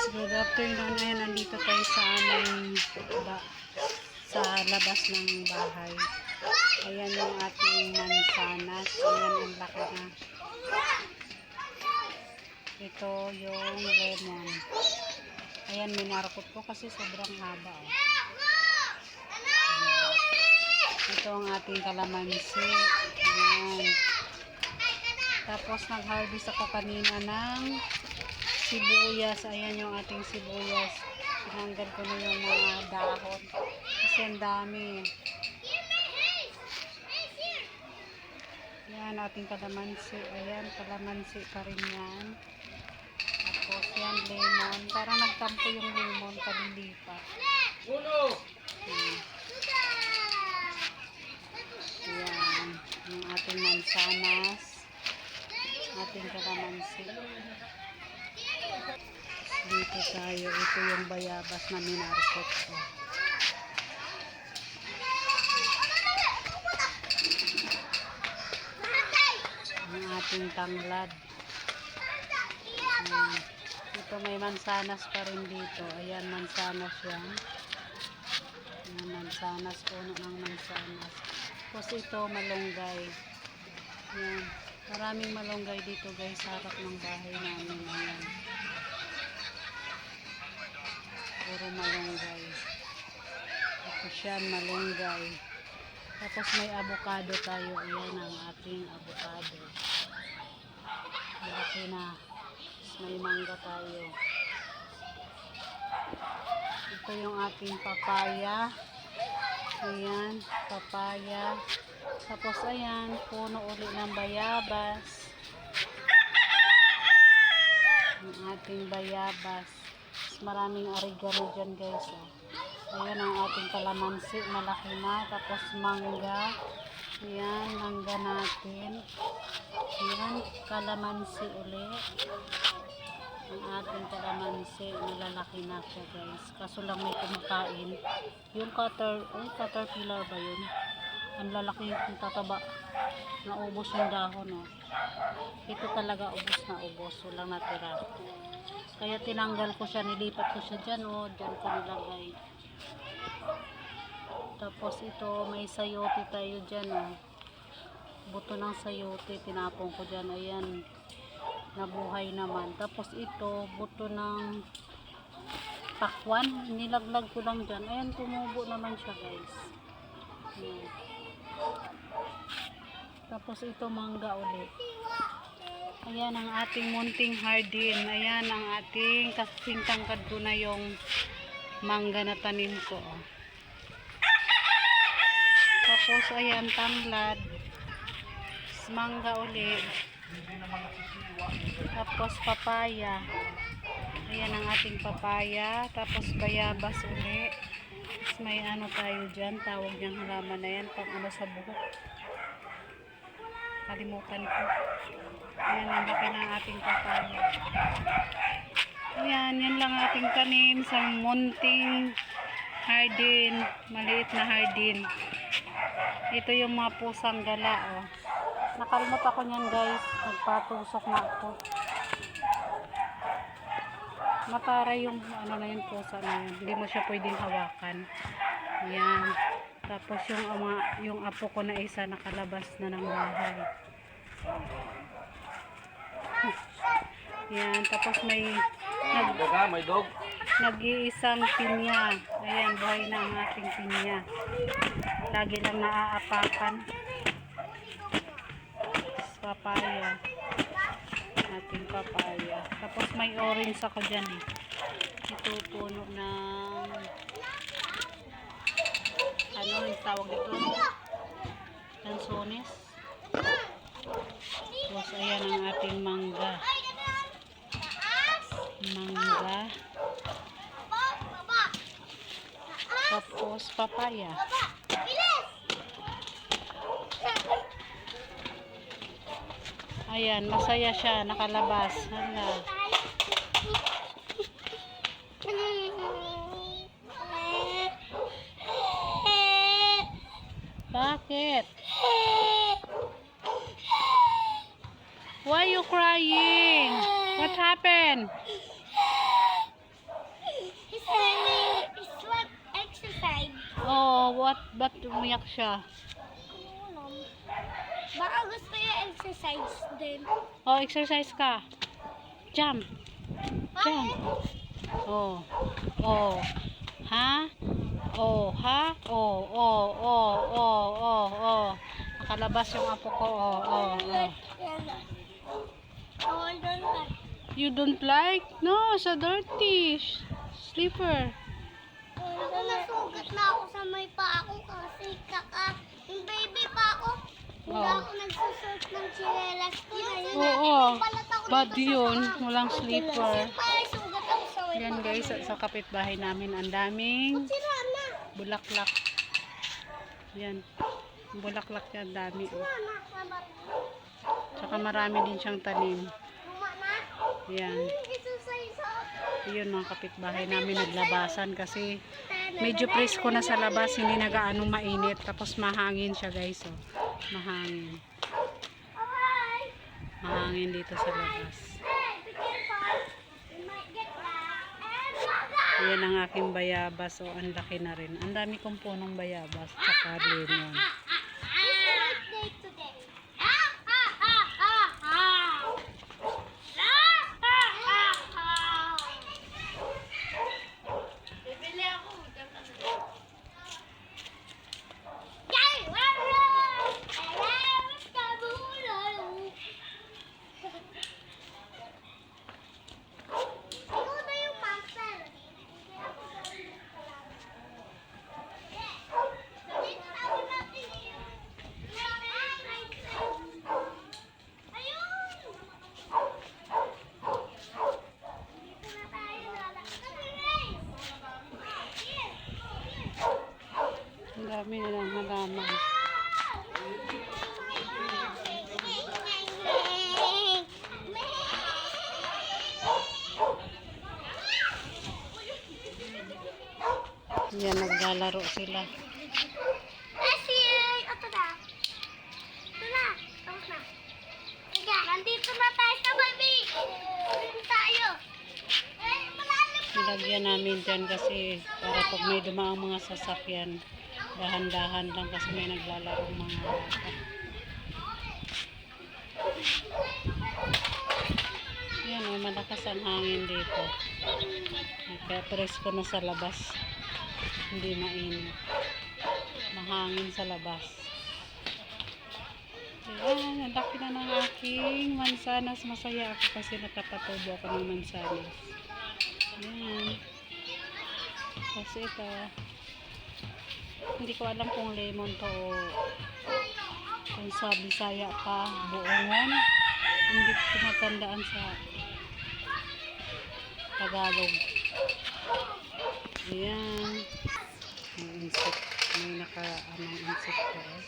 guys, good afternoon. Ayan, nandito tayo sa aming ba, sa labas ng bahay. Ayan yung ating mansanas. Ayan ang laki na. Ito yung lemon. Ayan, minarkot ko kasi sobrang haba. Oh. Ito ang ating kalamansi. Ayan. Tapos nag-harvest ako kanina ng sibuyas. Ayan yung ating sibuyas. Tinanggal ko na yung mga dahon. Kasi ang dami. Yan, ating kalamansi. Ayan, kalamansi pa rin yan. Tapos yan, lemon. Parang nagtampo yung lemon, kalilipat. Hmm. Yan, yung ating mansanas. Ating kalamansi. Dito tayo. Ito yung bayabas na minarkot ko. Ang ating tanglad. Hmm. Ito may mansanas pa rin dito. Ayan, mansanas yan. Ayan, mansanas. Puno ng mansanas. Tapos ito, malunggay. Ayan. Maraming malunggay dito guys sa harap ng bahay namin. Ayan. Puro malunggay. Tapos yan, malunggay. Tapos may avocado tayo. Ayan ang ating avocado. Malaki na. Tapos may mangga tayo. Ito yung ating papaya. Ayan, papaya. Tapos ayan, puno uli ng bayabas. Ang ating bayabas. Maraming arigano dyan guys. Oh. Ayan ang ating kalamansi, malaki na. Tapos mangga. Ayan, mangga natin. Ayan, kalamansi uli. Ang ating kalamansi, malalaki na siya guys. Kaso lang may kumakain. Yung cutter, oh, caterpillar ba yun? Ang lalaki yung tataba. Naubos yung dahon, oh. Ito talaga ubos na ubos. Walang natira. Kaya tinanggal ko siya, nilipat ko siya dyan, oh. Dyan ko nilagay. Tapos ito, may sayote tayo dyan, oh. Buto ng sayote, tinapon ko dyan. Ayan, nabuhay naman. Tapos ito, buto ng pakwan. Nilaglag ko lang dyan. Ayan, tumubo naman siya, guys. Ayan. Tapos ito, mangga ulit. Ayan ang ating munting hardin. Ayan ang ating kasing tangkad ko na yung mangga na tanim ko. oh. Tapos ayan. Tapos Mangga ulit. Tapos papaya. Ayan ang ating papaya. Tapos bayabas ulit. Tapos may ano tayo dyan. Tawag niyang halaman na yan. Pang ano sa buhok. Kalimutan ko. Ayan ang laki ng ating papaya. Ayan, yan lang ating tanim sa munting hardin. Maliit na hardin. Ito yung mga pusang gala, oh. Nakalimot ako niyan, guys. Nagpatusok na ako. Matara yung, ano na yung pusa na yun. Hindi mo siya pwedeng hawakan. Ayan. Tapos yung, ama, yung apo ko na isa nakalabas na ng bahay. Ayan. Tapos may, nag, may dog. nag-iisang pinya. Ayan, buhay na ang ating pinya. Lagi lang naaapakan. Papaya. Ating papaya. Tapos may orange ako dyan eh. Ito puno ng ano yung tawag dito? Lansones. Tapos ayan ang ating mangga. Mangga. Tapos papaya. Ayan, masaya siya, nakalabas. Hala. Bakit? Why are you crying? What happened? He's running. He's exercise. Oh, what? Ba't umiyak siya? Baka gusto niya exercise din. Oh, exercise ka. Jump. Jump. Oh. Oh. Ha? Oh, ha? Oh, oh, oh, oh, oh, oh. Nakalabas yung apo ko. Oh, oh, oh. Oh, doon na. You don't like? No, so dirty. Slipper. Ako nasugat na ako sa may pa ako kasi kaka, yung baby pa ako. Hindi Oh. ako nagsusot ng chinelas ko. Oo. Bad yun. Walang may Yan guys, sa, sa kapitbahay namin, ang daming bulaklak. Yan. Bulaklak yan, dami. Oh. Tsaka marami din siyang tanim. Yan. Yun mga kapitbahay namin naglabasan kasi medyo presko na sa labas, hindi na gaano mainit. Tapos mahangin siya guys. Oh. Mahangin. Mahangin dito sa labas. Yan ang aking bayabas. O, ang laki na rin. Ang dami kong punong bayabas. Tsaka lemon. It's birthday today. Ah, ah, ah, ah, ah. Ah, ah, ah, ah. Bibili ako. Yay! Wala! Alam, kabulalo. Ikaw na yung master. Hindi ako gawin ng kalaban. Dito natin natin yung... Ayun! Dito na tayo lalakad. Ang dami na lang halaman. Yan, naglalaro sila. Kasi, ito na. Ito na. Tapos na. Sige, nandito na tayo sa baby. Dito tayo. Eh. Nilagyan namin dyan kasi para pag may dumaang mga sasakyan, dahan-dahan lang kasi may naglalaro mga bata. Yan o, malakas ang hangin dito. Kaya presko na sa labas. Hindi mainit. Mahangin sa labas. Ayan, ang laki na ng aking mansanas. Masaya ako kasi nakapatubo ako ng mansanas. Ayan. Tapos ito. Hindi ko alam kung lemon to o kung sa Bisaya pa, buongon. Hindi ko matandaan sa Tagalog. Ayan. May insect. May naka, anong insect ko. eh.